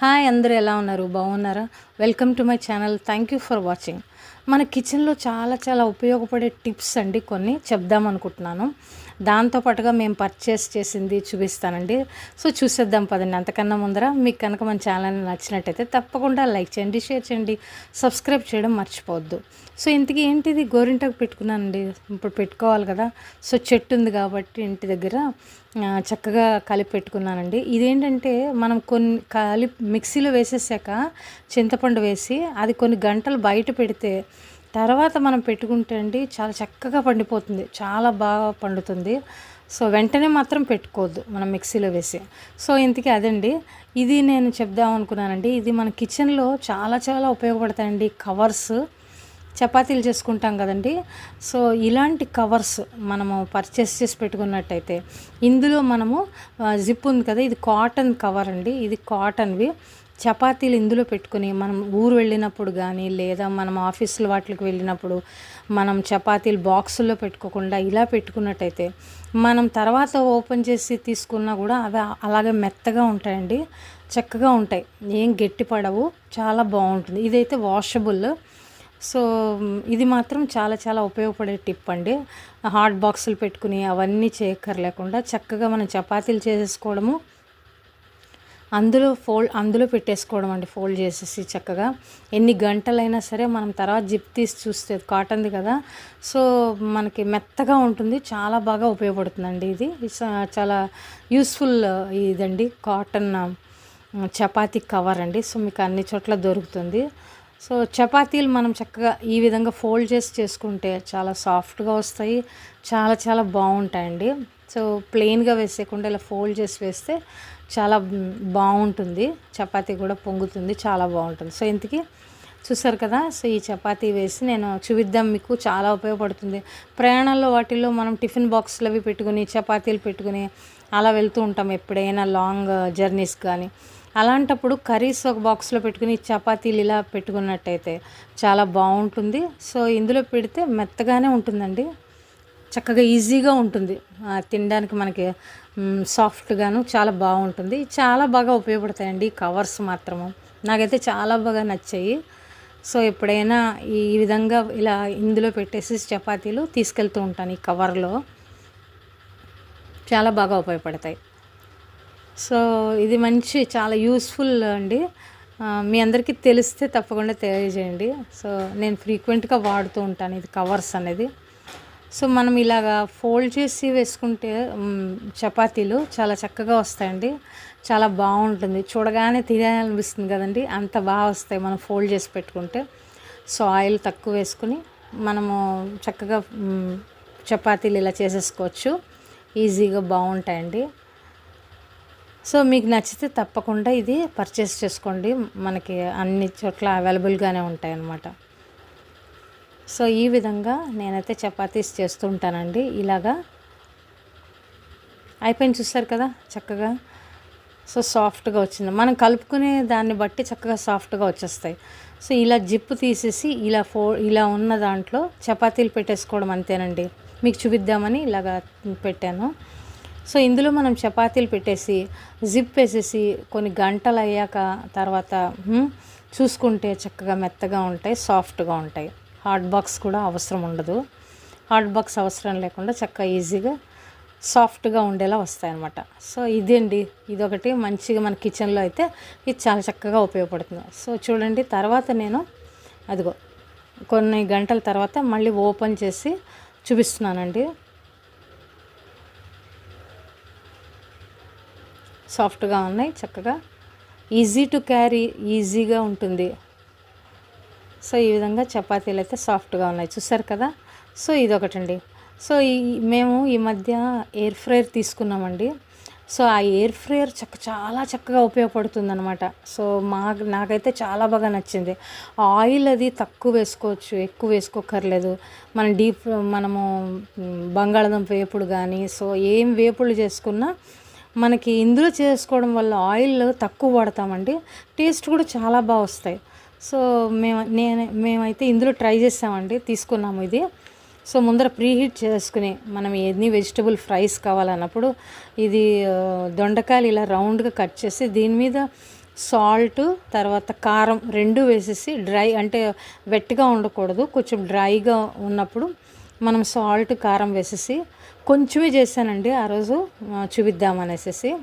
Hi అందరూ ఎలా ఉన్నారు? బాగున్నారా? Welcome to my channel. Thank you for watching. మన కిచెన్లో చాలా చాలా ఉపయోగపడే టిప్స్ అండి కొన్ని. చెప్దాం అనుకుంటున్నాను. దాంతోపాటుగా మేము పర్చేస్ చేసింది చూపిస్తానండి. సో చూసేద్దాం పదండి. అంతకన్నా ముందర మీకు కనుక మన ఛానల్ నచ్చినట్టయితే తప్పకుండా లైక్ చేయండి షేర్ చేయండి సబ్స్క్రైబ్ చేయడం మర్చిపోవద్దు. సో ఇంతకీ ఏంటిది? గోరింటాకు పెట్టుకున్నానండి. ఇప్పుడు పెట్టుకోవాలి కదా. సో చెట్టు ఉంది కాబట్టి ఇంటి దగ్గర చక్కగా కలిపి పెట్టుకున్నానండి. ఇదేంటంటే మనం కొన్ని కలిపి మిక్సీలో వేసేసాక చింతపండు వేసి అది కొన్ని గంటలు బయట పెడితే తర్వాత మనం పెట్టుకుంటే అండి చాలా చక్కగా పండిపోతుంది. చాలా బాగా పండుతుంది. సో వెంటనే మాత్రం పెట్టుకోవద్దు మనం మిక్సీలో వేసి. సో ఇంతకీ అదండి. ఇది నేను చెప్దాం అనుకున్నానండి ఇది మన కిచెన్లో చాలా చాలా ఉపయోగపడతాయండి కవర్స్. చపాతీలు చేసుకుంటాం కదండి. సో ఇలాంటి కవర్స్ మనము పర్చేస్ చేసి పెట్టుకున్నట్టయితే ఇందులో మనము జిప్ ఉంది కదా ఇది కాటన్ కవర్ అండి. ఇది కాటన్వి చపాతీలు ఇందులో పెట్టుకుని మనం ఊరు వెళ్ళినప్పుడు కానీ లేదా మనం ఆఫీసులు వాటికి వెళ్ళినప్పుడు మనం చపాతీలు బాక్సుల్లో పెట్టుకోకుండా ఇలా పెట్టుకున్నట్టయితే మనం తర్వాత ఓపెన్ చేసి తీసుకున్నా కూడా అవి అలాగే మెత్తగా ఉంటాయండి. చక్కగా ఉంటాయి. ఏం గట్టి పడవు చాలా బాగుంటుంది. ఇదైతే వాషబుల్ సో ఇది మాత్రం చాలా చాలా ఉపయోగపడే టిప్ అండి. హాట్ బాక్సులు పెట్టుకుని అవన్నీ చేయక్కర్లేకుండా చక్కగా మనం చపాతీలు చేసేసుకోవడము అందులో ఫోల్డ్ అందులో పెట్టేసుకోవడం అండి ఫోల్డ్ చేసేసి చక్కగా. ఎన్ని గంటలైనా సరే మనం తర్వాత జిప్ తీసి చూస్తే కాటన్ది కదా. సో మనకి మెత్తగా ఉంటుంది చాలా బాగా ఉపయోగపడుతుందండి ఇది. చాలా యూస్ఫుల్ ఇదండి. కాటన్ చపాతీ కవర్ అండి. సో మీకు అన్ని చోట్ల దొరుకుతుంది. సో చపాతీలు మనం చక్కగా ఈ విధంగా ఫోల్డ్ చేసి చేసుకుంటే చాలా సాఫ్ట్గా వస్తాయి చాలా చాలా బాగుంటాయండి. సో ప్లెయిన్గా వేసేయకుండా ఇలా ఫోల్డ్ చేసి వేస్తే చాలా బాగుంటుంది. చపాతీ కూడా పొంగుతుంది చాలా బాగుంటుంది. సో ఇంతకీ చూసారు కదా సో ఈ చపాతీ వేసి నేను చూపిద్దాం మీకు చాలా ఉపయోగపడుతుంది. ప్రయాణాల్లో వాటిల్లో మనం టిఫిన్ బాక్స్లు అవి పెట్టుకుని చపాతీలు పెట్టుకుని అలా వెళ్తూ ఉంటాం ఎప్పుడైనా లాంగ్ జర్నీస్ కానీ. అలాంటప్పుడు కర్రీస్ ఒక బాక్స్లో పెట్టుకుని చపాతీలు ఇలా పెట్టుకున్నట్టయితే చాలా బాగుంటుంది. సో ఇందులో పెడితే మెత్తగానే ఉంటుందండి. చక్కగా ఈజీగా ఉంటుంది. తినడానికి మనకి సాఫ్ట్గాను చాలా బాగుంటుంది. చాలా బాగా ఉపయోగపడతాయండి కవర్స్ మాత్రము. నాకైతే చాలా బాగా నచ్చాయి. సో ఎప్పుడైనా ఈ విధంగా ఇలా ఇందులో పెట్టేసి చపాతీలు తీసుకెళ్తూ ఉంటాను ఈ కవర్లో. చాలా బాగా ఉపయోగపడతాయి. సో ఇది మంచి చాలా యూస్ఫుల్ అండి. మీ అందరికీ తెలిస్తే తప్పకుండా తెలియజేయండి. సో నేను ఫ్రీక్వెంట్గా వాడుతూ ఉంటాను ఇది కవర్స్ అనేది. సో మనం ఇలాగా ఫోల్డ్ చేసి వేసుకుంటే చపాతీలు చాలా చక్కగా వస్తాయండి. చాలా బాగుంటుంది. చూడగానే తినాలనిపిస్తుంది కదండి. అంత బాగా వస్తాయి మనం ఫోల్డ్ చేసి పెట్టుకుంటే. సో ఆయిల్ తక్కువ వేసుకుని మనము చక్కగా చపాతీలు ఇలా చేసేసుకోవచ్చు. ఈజీగా బాగుంటాయండి. సో మీకు నచ్చితే తప్పకుండా ఇది పర్చేస్ చేసుకోండి. మనకి అన్ని చోట్ల అవైలబుల్గానే ఉంటాయి అన్నమాట సో ఈ విధంగా నేనైతే చపాతీస్ చేస్తూ ఉంటానండి. ఇలాగా అయిపోయింది చూస్తారు కదా చక్కగా. సో సాఫ్ట్గా వచ్చింది. మనం కలుపుకునే దాన్ని బట్టి చక్కగా సాఫ్ట్గా వచ్చేస్తాయి. సో ఇలా జిప్పు తీసేసి ఇలా ఫో ఇలా ఉన్న దాంట్లో చపాతీలు పెట్టేసుకోవడం అంతేనండి. మీకు చూపిద్దామని ఇలాగా పెట్టాను. సో ఇందులో మనం చపాతీలు పెట్టేసి జిప్ వేసేసి కొన్ని గంటలు అయ్యాక తర్వాత చూసుకుంటే చక్కగా మెత్తగా ఉంటాయి సాఫ్ట్గా ఉంటాయి. హాట్ బాక్స్ కూడా అవసరం ఉండదు. హాట్ బాక్స్ అవసరం లేకుండా చక్కగా ఈజీగా సాఫ్ట్గా ఉండేలా వస్తాయన్నమాట సో ఇదండి ఇదొకటి మంచిగా మన కిచెన్లో అయితే ఇది చాలా చక్కగా ఉపయోగపడుతుంది. సో చూడండి తర్వాత నేను అదిగో కొన్ని గంటల తర్వాత మళ్ళీ ఓపెన్ చేసి చూపిస్తున్నానండి. సాఫ్ట్గా ఉన్నాయి చక్కగా. ఈజీ టు క్యారీ ఈజీగా ఉంటుంది. సో ఈ విధంగా చపాతీలు అయితే సాఫ్ట్గా ఉన్నాయి. చూసారు కదా? సో ఇదొకటండి. సో ఈ మేము ఈ మధ్య ఎయిర్ ఫ్రైయర్ తీసుకున్నామండి. సో ఆ ఎయిర్ ఫ్రైయర్ చక్క చాలా చక్కగా ఉపయోగపడుతుంది అనమాట సో మా నాకైతే చాలా బాగా నచ్చింది. ఆయిల్ అది తక్కువ వేసుకోవచ్చు ఎక్కువ వేసుకోకర్లేదు. మనం డీప్ మనము బంగాళదుంప బంగాళాదుంప వేపుడు కానీ సో ఏం వేపుడు చేసుకున్నా మనకి ఇందులో చేసుకోవడం వల్ల ఆయిల్ తక్కువ వాడతామండి. టేస్ట్ కూడా చాలా బాగా వస్తాయి. సో మేము నేను మేమైతే ఇందులో ట్రై చేసామండి తీసుకున్నాము ఇది. సో ముందర ప్రీహీట్ చేసుకుని మనం ఎన్ని వెజిటబుల్ ఫ్రైస్ కావాలన్నప్పుడు ఇది దొండకాయలు ఇలా రౌండ్గా కట్ చేసి దీని మీద సాల్ట్ తర్వాత కారం రెండు వేసేసి డ్రై అంటే వెట్గా ఉండకూడదు. కొంచెం డ్రైగా ఉన్నప్పుడు మనం సాల్ట్ కారం వేసేసి కొంచెమే చేశానండి. ఆ రోజు చూపిద్దాం చూపిద్దామనేసి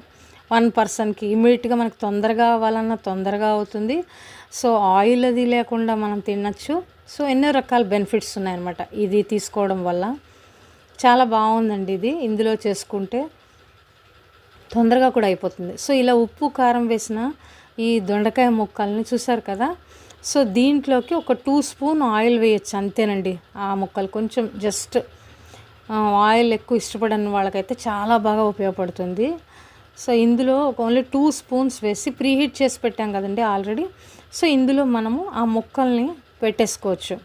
వన్ పర్సన్కి ఇమీడియట్గా మనకు తొందరగా అవ్వాలన్నా తొందరగా అవుతుంది. సో ఆయిల్ అది లేకుండా మనం తినచ్చు. సో ఎన్నో రకాల బెనిఫిట్స్ ఉన్నాయన్నమాట ఇది తీసుకోవడం వల్ల. చాలా బాగుందండి ఇది ఇందులో చేసుకుంటే. తొందరగా కూడా అయిపోతుంది. సో ఇలా ఉప్పు కారం వేసిన ఈ దొండకాయ ముక్కల్ని చూసారు కదా? సో దీంట్లోకి ఒక టూ స్పూన్ ఆయిల్ వేయచ్చు అంతేనండి. ఆ ముక్కలు కొంచెం జస్ట్ ఆయిల్ ఎక్కువ ఇష్టపడని వాళ్ళకైతే చాలా బాగా ఉపయోగపడుతుంది. సో ఇందులో ఓన్లీ టూ స్పూన్స్ వేసి ప్రీహీట్ చేసి పెట్టాం కదండి ఆల్రెడీ. సో ఇందులో మనము ఆ ముక్కల్ని పెట్టేసుకోవచ్చు.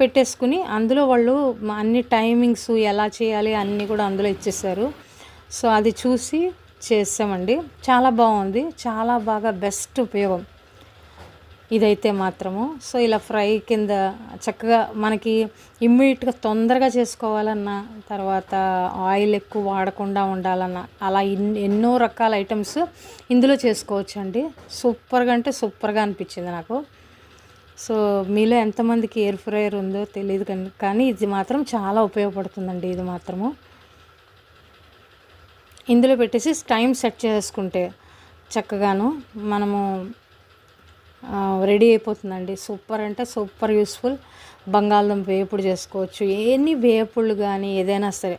పెట్టేసుకుని అందులో వాళ్ళు అన్ని టైమింగ్స్ ఎలా చేయాలి అన్నీ కూడా అందులో ఇచ్చేసారు. సో అది చూసి చేసామండి. చాలా బాగుంది. చాలా బాగా బెస్ట్ ఉపయోగం. ఇదైతే మాత్రము. సో ఇలా ఫ్రై కింద చక్కగా మనకి ఇమ్మీడియట్గా తొందరగా చేసుకోవాలన్నా తర్వాత ఆయిల్ ఎక్కువ వాడకుండా ఉండాలన్నా అలా ఎన్నో రకాల ఐటమ్స్ ఇందులో చేసుకోవచ్చు అండి సూపర్గా అంటే సూపర్గా అనిపించింది నాకు. సో మీలో ఎంతమందికి ఎయిర్ ఫ్రైయర్ ఉందో తెలియదు కానీ కానీ ఇది మాత్రం చాలా ఉపయోగపడుతుందండి ఇది మాత్రము. ఇందులో పెట్టేసి టైం సెట్ చేసుకుంటే చక్కగాను మనము రెడీ అయిపోతుందండి. సూపర్ అంటే సూపర్ యూస్ఫుల్. బంగాళదుంప వేపుడు చేసుకోవచ్చు. ఎన్ని వేపుళ్ళు కానీ ఏదైనా సరే.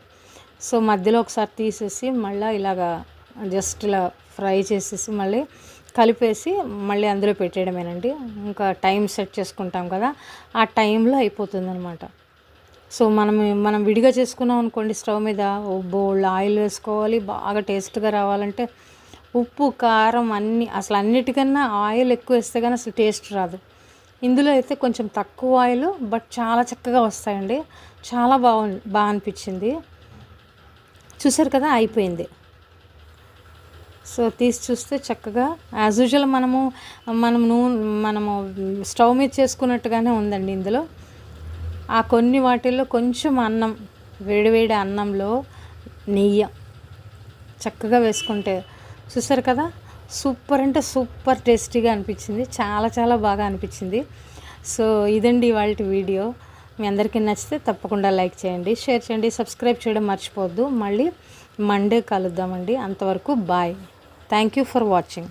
సో మధ్యలో ఒకసారి తీసేసి మళ్ళీ ఇలాగా జస్ట్ ఇలా ఫ్రై చేసేసి మళ్ళీ కలిపేసి మళ్ళీ అందులో పెట్టేయడమేనండి. ఇంకా టైం సెట్ చేసుకుంటాం కదా ఆ టైంలో అయిపోతుంది అనమాట సో మనం మనం విడిగా చేసుకున్నాం అనుకోండి స్టవ్ మీద బోల్డ్ ఆయిల్ వేసుకోవాలి బాగా టేస్ట్గా రావాలంటే ఉప్పు కారం అన్ని అసలు అన్నిటికన్నా ఆయిల్ ఎక్కువ వేస్తే కానీ అసలు టేస్ట్ రాదు. ఇందులో అయితే కొంచెం తక్కువ ఆయిల్ బట్ చాలా చక్కగా వస్తాయండి. చాలా బాగు బాగా అనిపించింది. చూసారు కదా అయిపోయింది. సో తీసి చూస్తే చక్కగా యాజ్ యూజువల్ మనము మనం నూనె మనము స్టవ్ మీద చేసుకున్నట్టుగానే ఉందండి ఇందులో. ఆ కొన్ని వాటిల్లో కొంచెం అన్నం వేడివేడి అన్నంలో నెయ్యి చక్కగా వేసుకుంటే చూసారు కదా? సూపర్ అంటే సూపర్ టేస్టీగా అనిపించింది. చాలా చాలా బాగా అనిపించింది. సో ఇదండి వాళ్ళ వీడియో. మీ అందరికీ నచ్చితే తప్పకుండా లైక్ చేయండి షేర్ చేయండి సబ్స్క్రైబ్ చేయడం మర్చిపోవద్దు. మళ్ళీ మండే కలుద్దామండి. అంతవరకు bye. Thank you for watching.